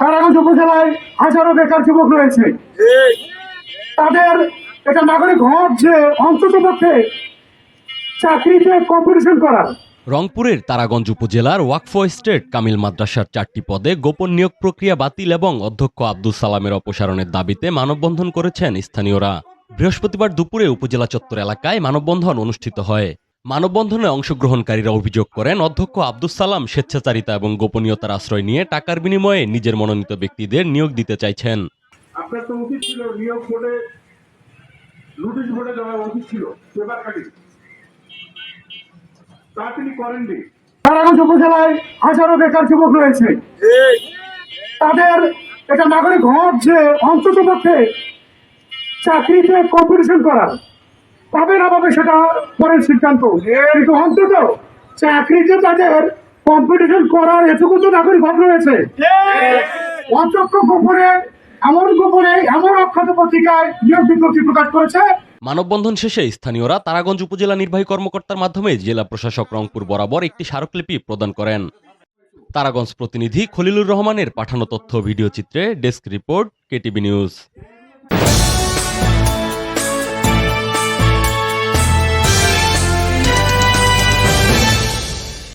তারাগঞ্জ উপজেলায় হাজারো বেকার যুবক রয়েছে। তাদের এটা নাগরিক হক যে অন্তত পক্ষে চাকরিতে কম্পিটিশন করা রংপুরের তারাগঞ্জ উপজেলার ওয়াকফ স্টেট কামিল মাদ্রাসার চারটি পদে গোপন নিয়োগ প্রক্রিয়া বাতিল এবং অধ্যক্ষ আব্দুল সালামের অপসারণের দাবিতে মানববন্ধন করেছেন স্থানীয়রা। বৃহস্পতিবার দুপুরে উপজেলা চত্বর এলাকায় মানববন্ধন অনুষ্ঠিত হয়। মানববন্ধনে অংশগ্রহণকারীরা অভিযোগ করেন অধ্যক্ষ আব্দুল সালাম স্বেচ্ছাচারিতা এবং গোপনীয়তার আশ্রয় নিয়ে টাকার বিনিময়ে নিজের মনোনীত ব্যক্তিদের নিয়োগ দিতে চাইছেন। আপনার তো উচিত ছিল নিয়োগ বোর্ডে নোটিশ বোর্ডে দেওয়া উচিত ছিল পেপার কাটিং তা তিনি করেননি তারাগঞ্জ উপজেলায় হাজারো বেকার যুবক রয়েছে। তাদের এটা নাগরিক হক যে অন্তত পক্ষে চাকরিতে কম্পিটিশন করা পাবে না পাবে সেটা পরের সিদ্ধান্ত। কিন্তু অন্তত চাকরিতে তাদের কম্পিটিশন করার এটুকু তো নাগরিক হক রয়েছে। অচক্ষ গোপনে, এমন গোপনে, এমন অক্ষত পত্রিকায় নিয়োগ বিজ্ঞপ্তি প্রকাশ করেছে। মানববন্ধন শেষে স্থানীয়রা তারাগঞ্জ উপজেলা নির্বাহী কর্মকর্তার মাধ্যমে জেলা প্রশাসক রংপুর বরাবর একটি স্মারকলিপি প্রদান করেন। তারাগঞ্জ প্রতিনিধি খলিলুর রহমানের পাঠানো তথ্য ভিডিও চিত্রে ডেস্ক রিপোর্ট, কেটিভি নিউজ।